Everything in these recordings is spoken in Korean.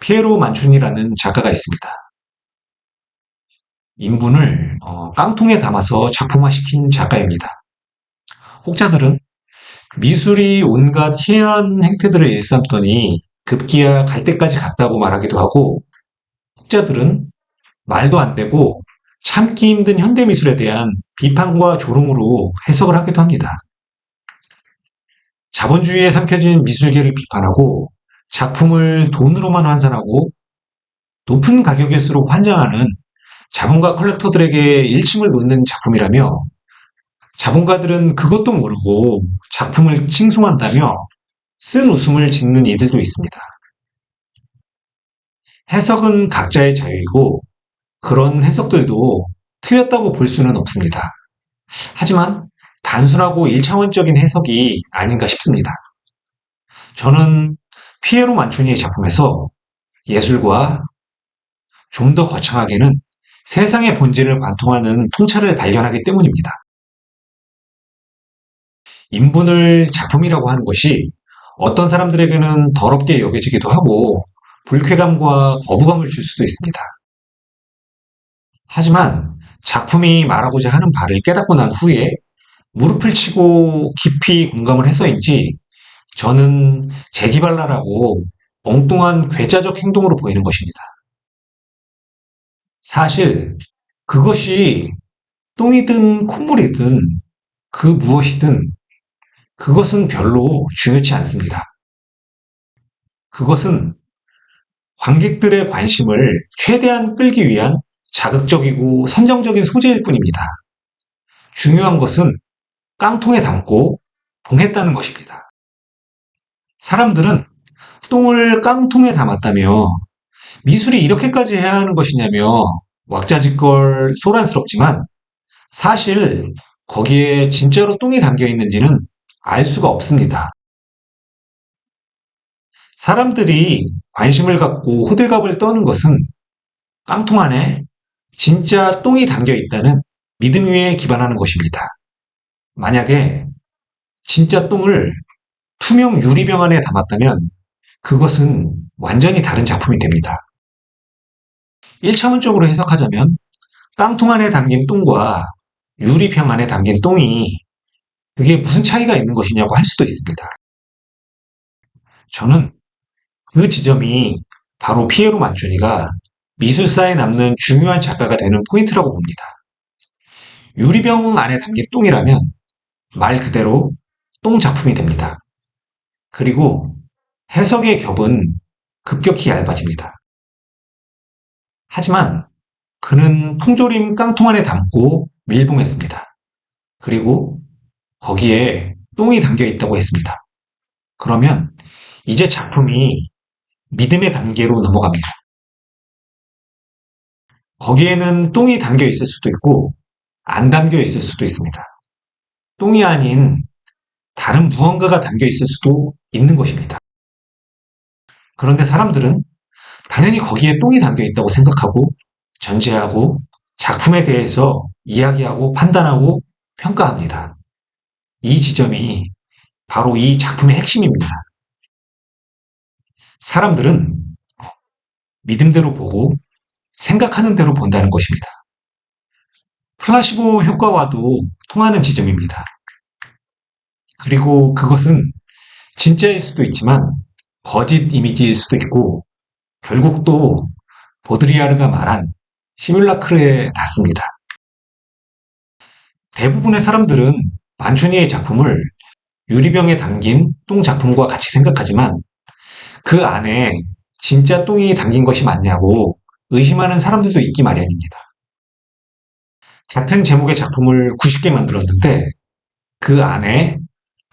피에로 만촌이라는 작가가 있습니다. 인분을 어, 깡통에 담아서 작품화시킨 작가입니다. 혹자들은 미술이 온갖 희한한 행태들을 일삼더니 급기야 갈 때까지 갔다고 말하기도 하고 혹자들은 말도 안 되고 참기 힘든 현대미술에 대한 비판과 조롱으로 해석을 하기도 합니다. 자본주의에 삼켜진 미술계를 비판하고 작품을 돈으로만 환산하고 높은 가격일수록 환장하는 자본가 컬렉터들에게 일침을 놓는 작품이라며 자본가들은 그것도 모르고 작품을 칭송한다며 쓴 웃음을 짓는 이들도 있습니다. 해석은 각자의 자유이고 그런 해석들도 틀렸다고 볼 수는 없습니다. 하지만 단순하고 일차원적인 해석이 아닌가 싶습니다. 저는 피에로 만초니의 작품에서 예술과 좀 더 거창하게는 세상의 본질을 관통하는 통찰을 발견하기 때문입니다. 인분을 작품이라고 하는 것이 어떤 사람들에게는 더럽게 여겨지기도 하고 불쾌감과 거부감을 줄 수도 있습니다. 하지만 작품이 말하고자 하는 바를 깨닫고 난 후에 무릎을 치고 깊이 공감을 해서인지 저는 재기발랄하고 엉뚱한 괴짜적 행동으로 보이는 것입니다. 사실 그것이 똥이든 콧물이든 그 무엇이든 그것은 별로 중요치 않습니다. 그것은 관객들의 관심을 최대한 끌기 위한 자극적이고 선정적인 소재일 뿐입니다. 중요한 것은 깡통에 담고 봉했다는 것입니다. 사람들은 똥을 깡통에 담았다며 미술이 이렇게까지 해야 하는 것이냐며 왁자지껄 소란스럽지만 사실 거기에 진짜로 똥이 담겨 있는지는 알 수가 없습니다. 사람들이 관심을 갖고 호들갑을 떠는 것은 깡통 안에 진짜 똥이 담겨 있다는 믿음 위에 기반하는 것입니다. 만약에 진짜 똥을 투명 유리병 안에 담았다면 그것은 완전히 다른 작품이 됩니다. 1차원적으로 해석하자면 깡통 안에 담긴 똥과 유리병 안에 담긴 똥이 그게 무슨 차이가 있는 것이냐고 할 수도 있습니다. 저는 그 지점이 바로 피에로 만초니가 미술사에 남는 중요한 작가가 되는 포인트라고 봅니다. 유리병 안에 담긴 똥이라면 말 그대로 똥 작품이 됩니다. 그리고 해석의 겹은 급격히 얇아집니다. 하지만 그는 통조림 깡통 안에 담고 밀봉했습니다. 그리고 거기에 똥이 담겨 있다고 했습니다. 그러면 이제 작품이 믿음의 단계로 넘어갑니다. 거기에는 똥이 담겨 있을 수도 있고 안 담겨 있을 수도 있습니다. 똥이 아닌 다른 무언가가 담겨 있을 수도 있는 것입니다. 그런데 사람들은 당연히 거기에 똥이 담겨 있다고 생각하고 전제하고 작품에 대해서 이야기하고 판단하고 평가합니다. 이 지점이 바로 이 작품의 핵심입니다. 사람들은 믿음대로 보고 생각하는 대로 본다는 것입니다. 플라시보 효과와도 통하는 지점입니다. 그리고 그것은 진짜일 수도 있지만 거짓 이미지일 수도 있고 결국 또 보드리아르가 말한 시뮬라크르에 닿습니다. 대부분의 사람들은 만초니의 작품을 유리병에 담긴 똥 작품과 같이 생각하지만 그 안에 진짜 똥이 담긴 것이 맞냐고 의심하는 사람들도 있기 마련입니다. 같은 제목의 작품을 90개 만들었는데 그 안에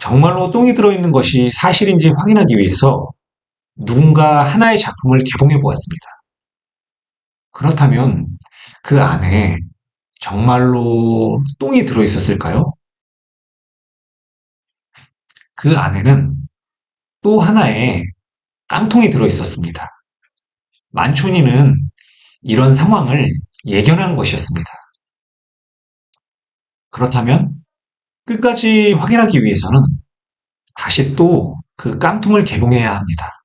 정말로 똥이 들어있는 것이 사실인지 확인하기 위해서 누군가 하나의 작품을 개봉해 보았습니다. 그렇다면 그 안에 정말로 똥이 들어있었을까요? 그 안에는 또 하나의 깡통이 들어있었습니다. 만초니는 이런 상황을 예견한 것이었습니다. 그렇다면 끝까지 확인하기 위해서는 다시 또 그 깡통을 개봉해야 합니다.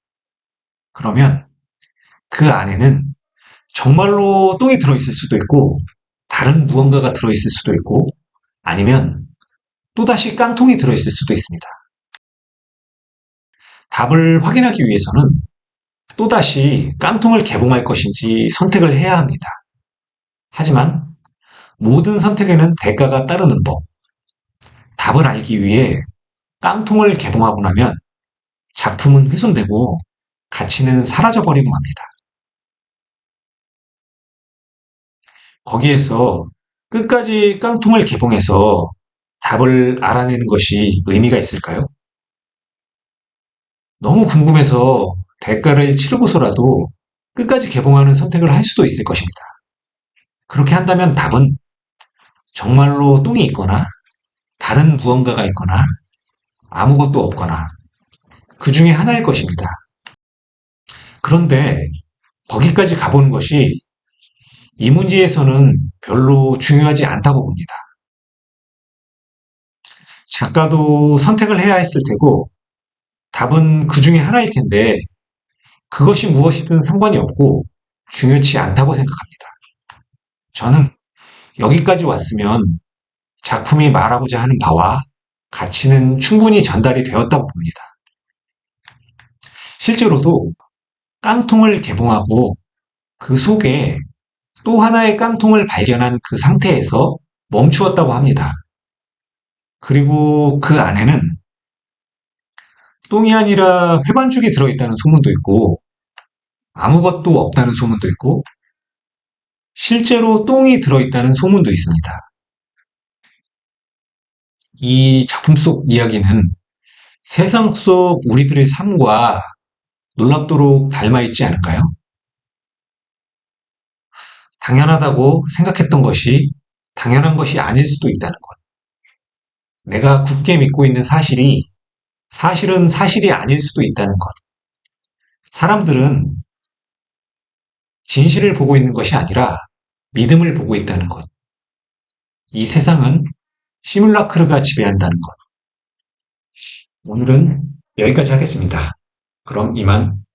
그러면 그 안에는 정말로 똥이 들어있을 수도 있고, 다른 무언가가 들어있을 수도 있고, 아니면 또다시 깡통이 들어있을 수도 있습니다. 답을 확인하기 위해서는 또다시 깡통을 개봉할 것인지 선택을 해야 합니다. 하지만 모든 선택에는 대가가 따르는 법. 답을 알기 위해 깡통을 개봉하고 나면 작품은 훼손되고 가치는 사라져버리고 맙니다. 거기에서 끝까지 깡통을 개봉해서 답을 알아내는 것이 의미가 있을까요? 너무 궁금해서 대가를 치르고서라도 끝까지 개봉하는 선택을 할 수도 있을 것입니다. 그렇게 한다면 답은 정말로 똥이 있거나 다른 무언가가 있거나 아무것도 없거나 그 중에 하나일 것입니다. 그런데 거기까지 가보는 것이 이 문제에서는 별로 중요하지 않다고 봅니다. 작가도 선택을 해야 했을 테고 답은 그 중에 하나일 텐데 그것이 무엇이든 상관이 없고 중요치 않다고 생각합니다. 저는 여기까지 왔으면 작품이 말하고자 하는 바와 가치는 충분히 전달이 되었다고 봅니다. 실제로도 깡통을 개봉하고 그 속에 또 하나의 깡통을 발견한 그 상태에서 멈추었다고 합니다. 그리고 그 안에는 똥이 아니라 회반죽이 들어있다는 소문도 있고 아무것도 없다는 소문도 있고 실제로 똥이 들어있다는 소문도 있습니다. 이 작품 속 이야기는 세상 속 우리들의 삶과 놀랍도록 닮아있지 않을까요? 당연하다고 생각했던 것이 당연한 것이 아닐 수도 있다는 것. 내가 굳게 믿고 있는 사실이 사실은 사실이 아닐 수도 있다는 것. 사람들은 진실을 보고 있는 것이 아니라 믿음을 보고 있다는 것. 이 세상은 시뮬라크르가 지배한다는 것. 오늘은 여기까지 하겠습니다. 그럼 이만.